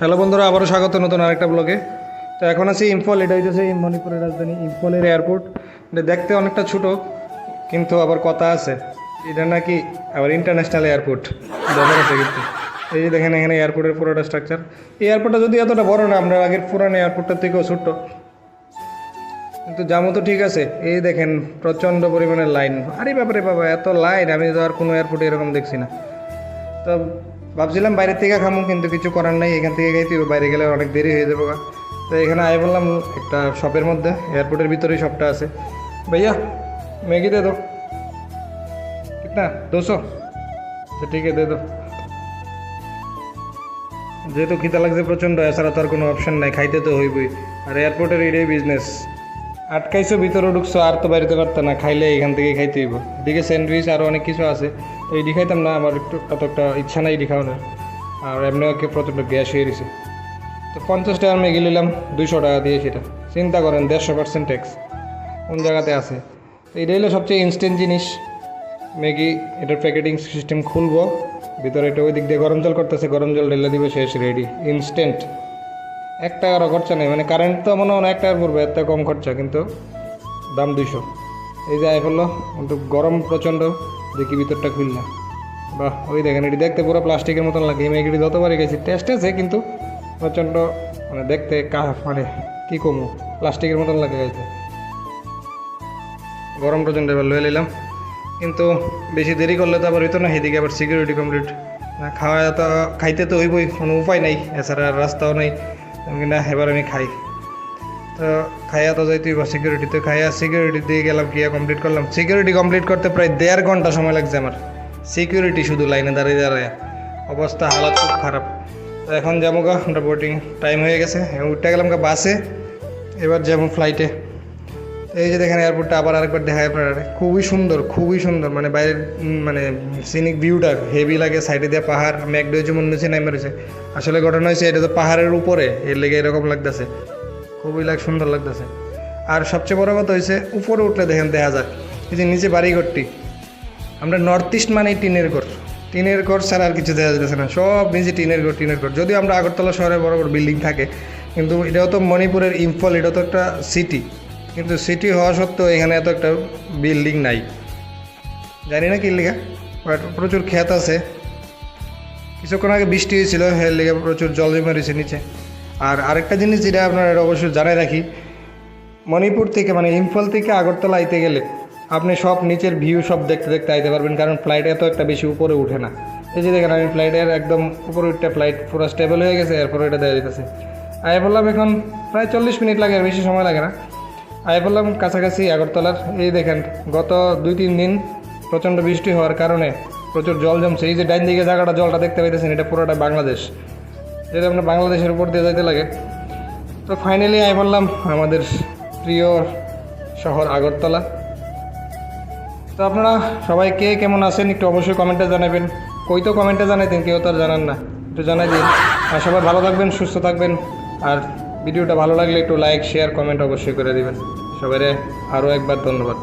Hello বন্ধুরা, আবারও স্বাগত নতুন আরেকটা ব্লগে তো এখন আছি ইম্ফল এটা হইতেছে মণিপুরের রাজধানী ইম্ফলের এয়ারপোর্ট এটা দেখতে অনেকটা ছোট, কিন্তু আবার কথা আছে। এটা নাকি আবার ইন্টারন্যাশনাল এয়ারপোর্ট ব্যাপার আছে কিন্তু। এই যে দেখেন এখানে এয়ারপোর্টের পুরোটা স্ট্রাকচার এই এয়ারপোর্টটা যদি এতটা বড় না, আমরা আগের পুরানো এয়ারপোর্টটার থেকেও ছোট্ট। কিন্তু জামু তো ঠিক আছে। এই দেখেন, প্রচণ্ড পরিমাণে লাইন আরে ব্যাপারে বাবা, এত লাইন আমি তো আর কোনো এয়ারপোর্টে এরকম দেখছি না। তো ভাবছিলাম বাইরে থেকে খামু, কিন্তু কিছু করার নাই। এখান থেকে খাইতে বাইরে গেলে অনেক দেরি হয়ে যাবে। তো এখানে আয় বললাম একটা শপের মধ্যে, এয়ারপোর্টের ভিতরেই শপটা আছে। ভাইয়া, ম্যাগি দে দো কিতনা দুশো আচ্ছা ঠিক আছে, দে দো যেহেতু খিদা লাগছে প্রচণ্ড, এছাড়া তো আর কোনো অপশন নাই, খাইতে তো হইবই। আর এয়ারপোর্টের এটাই বিজনেস আটকাইছো, ভিতরে ঢুকছো, আর তো বাড়িতে পারতো না, খাইলে এখান থেকে খাইতে হইব। এদিকে স্যান্ডউইচ আরও অনেক কিছু আছে, তো এটি খাইতাম না, আমার একটু অত একটা ইচ্ছা নাই এটি খাওয়ানোর। আর এমনি ওকে প্রচণ্ড গ্যাস হয়ে গেছে। তো পঞ্চাশ টাকার ম্যাগি নিলাম, দুইশো টাকা দিয়ে সেটা। চিন্তা করেন, দেড়শো পার্সেন্ট ট্যাক্স কোন জায়গাতে আছে? তো এটাই হলো সবচেয়ে ইনস্ট্যান্ট জিনিস। ম্যাগি, এটার প্যাকেটিং সিস্টেম খুলবো, ভিতরে এটা ওই দিক দিয়ে গরম জল করতেছে, গরম জল ঢেলে দিবে, শেষ রেডি ইনস্ট্যান্ট এক টাকারও খরচা নেই। মানে কারেন্ট তো মনে হয় এক টাকার পড়বে এত কম খরচা, কিন্তু দাম দুইশো। এই যে আয় পড়ল কিন্তু গরম প্রচণ্ড, দেখি ভিতরটা খুললাম বাহ, ওই দেখেন, এটি দেখতে পুরো প্লাস্টিকের মতন লাগে। এই ম্যাগিটি যতবারই গেছি টেস্ট আছে, কিন্তু প্রচণ্ড মানে দেখতে কা মানে কী কমু, প্লাস্টিকের মতন লাগে গেছে গরম প্রচণ্ড, এবার লয়ে নিলাম। কিন্তু বেশি দেরি করলে তো আবার হইতো না, এদিকে আবার সিকিউরিটি কমপ্লিট না খাওয়া তো, খাইতে তো হইবই, কোনো উপায় নাই। এছাড়া রাস্তাও নেই। আমি না এবার আমি খাই। তো খাইয়া তো যাইতে সিকিউরিটি তো খাইয়া সিকিউরিটি দিয়ে গেলাম গিয়া কমপ্লিট করলাম। সিকিউরিটি কমপ্লিট করতে প্রায় দেড় ঘণ্টা সময় লাগছে আমার। সিকিউরিটি শুধু লাইনে দাঁড়িয়ে দাঁড়ায়। অবস্থা, হালাত খুব খারাপ। তো এখন যাব গা আমরা বোটিং টাইম হয়ে গেছে। উঠতে গেলাম গা বাসে। এবার যাব ফ্লাইটে এই যে দেখেন এয়ারপোর্টটা আবার আরেকবার দেখায় আপনারা। খুবই সুন্দর খুবই সুন্দর। মানে বাইরের মানে সিনিক ভিউটা হেভি লাগে সাইডে দিয়ে পাহাড় ম্যাকডো হচ্ছে মনে হচ্ছে নাইমে রয়েছে। আসলে ঘটনা হয়েছে, এটা তো পাহাড়ের উপরে, এর লেগে এরকম লাগতেছে। খুবই লাগ, সুন্দর লাগতেছে। আর সবচেয়ে বড় কথা হয়েছে, উপরে উঠলে দেখেন দেখা যাক এই যে নিচে বাড়িঘরটি, আমরা নর্থ ইস্ট মানে টিনের ঘর। টিনের ঘর ছাড়া আর কিছু দেখা যাচ্ছে না, সব নিচে টিনের ঘর টিনের ঘর। যদিও আমরা আগরতলা শহরে বড় বড় বিল্ডিং থাকে, কিন্তু এটাও তো মণিপুরের ইম্ফল, এটাও তো একটা সিটি কিন্তু সিটি হওয়া সত্ত্বেও এখানে এত একটা বিল্ডিং নাই। জানি না কি লেখা বাট প্রচুর ক্ষেত আছে। কিছুক্ষণ আগে বৃষ্টি হয়েছিল, এর লেগে প্রচুর জল জমে রয়েছে নিচে। আর আরেকটা জিনিস যেটা আপনারা অবশ্যই জানাই রাখি, মণিপুর থেকে মানে ইম্ফল থেকে আগরতলা আইতে গেলে আপনি সব নিচের ভিউ সব দেখতে দেখতে আইতে পারবেন, কারণ ফ্লাইট এত একটা বেশি উপরে উঠে না। এই যে দেখেন, আমি ফ্লাইটের একদম উপরে উঠতে ফ্লাইট পুরো স্টেবল হয়ে গেছে, এরপরে এটা দেওয়া যেতেছে আয় বললাম এখন প্রায় চল্লিশ মিনিট লাগে, আর বেশি সময় লাগে না। আয় বললাম কাছাকাছি আগরতলার। এই দেখেন, গত দুই, তিন দিন প্রচণ্ড বৃষ্টি হওয়ার কারণে প্রচুর জল জমছে। এই যে ডাইন দিকে জায়গাটা, জলটা দেখতে পাইতেছেন, এটা পুরোটা বাংলাদেশ। যেটা আমরা বাংলাদেশের উপর দিয়ে যাইতে লাগে। তো ফাইনালি আই বললাম আমাদের প্রিয় শহর আগরতলা। তো আপনারা সবাই কে কেমন আছেন, একটু অবশ্যই কমেন্টে জানাবেন। কই তো কমেন্টে জানাইতেন, কেউ তো আর জানান না। একটু জানাই দিন। আর সবাই ভালো থাকবেন, সুস্থ থাকবেন। আর ভিডিওটা ভালো লাগলে একটু লাইক শেয়ার কমেন্ট অবশ্যই করে দেবেন। সবাই আরও একবার ধন্যবাদ।